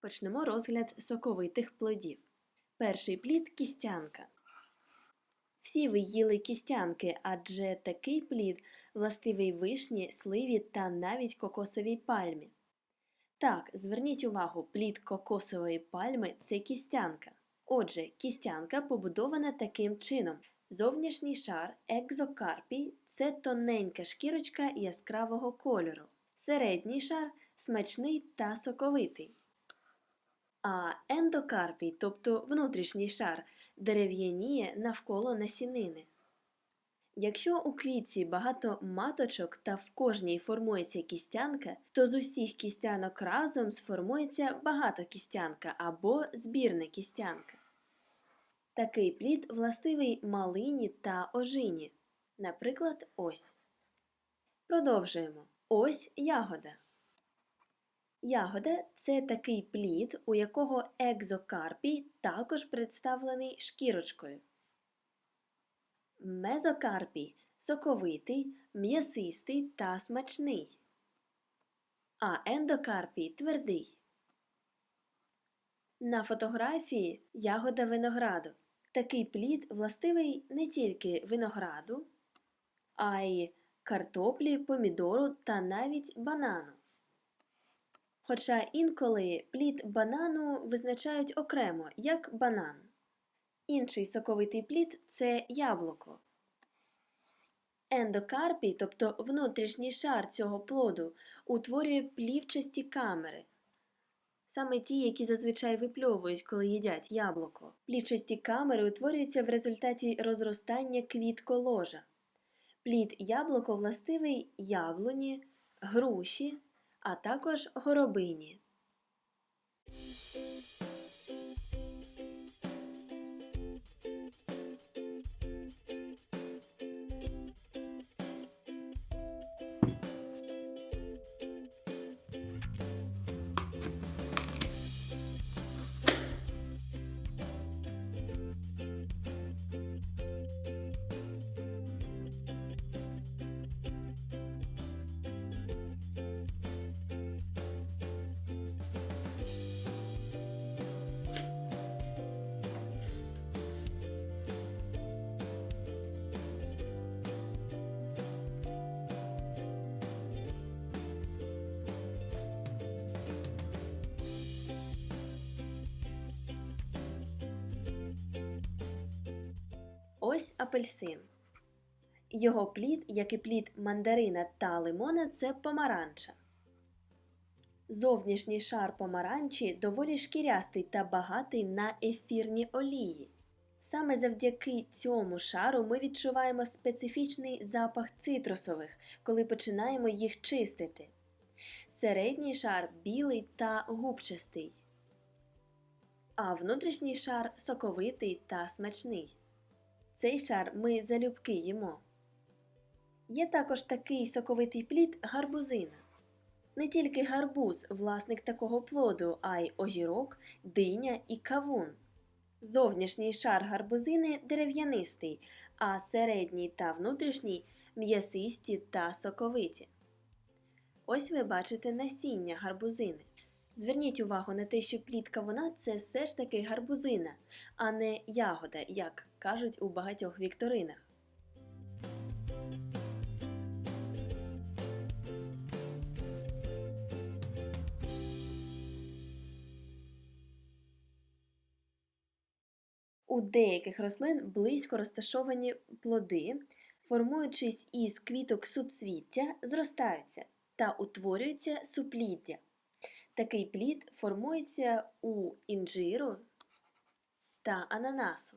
Почнемо розгляд соковитих плодів. Перший плід кістянка. Всі ви їли кістянки, адже такий плід властивий вишні, сливі та навіть кокосовій пальмі. Так, зверніть увагу, плід кокосової пальми це кістянка. Отже, кістянка побудована таким чином. Зовнішній шар екзокарпій це тоненька шкірочка яскравого кольору. Середній шар смачний та соковитий. А ендокарпій, тобто внутрішній шар, дерев'яніє навколо насінини. Якщо у квітці багато маточок та в кожній формується кістянка, то з усіх кістянок разом сформується багатокістянка або збірна кістянка. Такий плід властивий малині та ожині. Наприклад, ось. Продовжуємо. Ось ягода. Ягода це такий плід, у якого екзокарпій також представлений шкірочкою. Мезокарпій соковитий, м'ясистий та смачний. А ендокарпій твердий. На фотографії ягода винограду. Такий плід властивий не тільки винограду, а й картоплі, помідору та навіть банану. Хоча інколи плід банану визначають окремо як банан. Інший соковитий плід це яблуко. Ендокарпій, тобто внутрішній шар цього плоду, утворює плівчасті камери. Саме ті, які зазвичай випльовують, коли їдять яблуко. Плівчасті камери утворюються в результаті розростання квітколожа. Плід яблуко властивий яблуні, груші, а також горобині. Ось апельсин. Його плід, як і плід мандарина та лимона, це помаранча. Зовнішній шар помаранчі доволі шкірястий та багатий на ефірні олії. Саме завдяки цьому шару ми відчуваємо специфічний запах цитрусових, коли починаємо їх чистити. Середній шар білий та губчастий, а внутрішній шар соковитий та смачний. Цей шар ми залюбки їмо. Є також такий соковитий плід гарбузина. Не тільки гарбуз власник такого плоду, а й огірок, диня і кавун. Зовнішній шар гарбузини дерев'янистий, а середній та внутрішній м'ясисті та соковиті. Ось ви бачите насіння гарбузини. Зверніть увагу на те, що плід кавуна це все ж таки гарбузина, а не ягода, як кажуть у багатьох вікторинах. У деяких рослин близько розташовані плоди, формуючись із квіток суцвіття, зростаються та утворюється супліддя. Такий плід формується у інжиру та ананасу.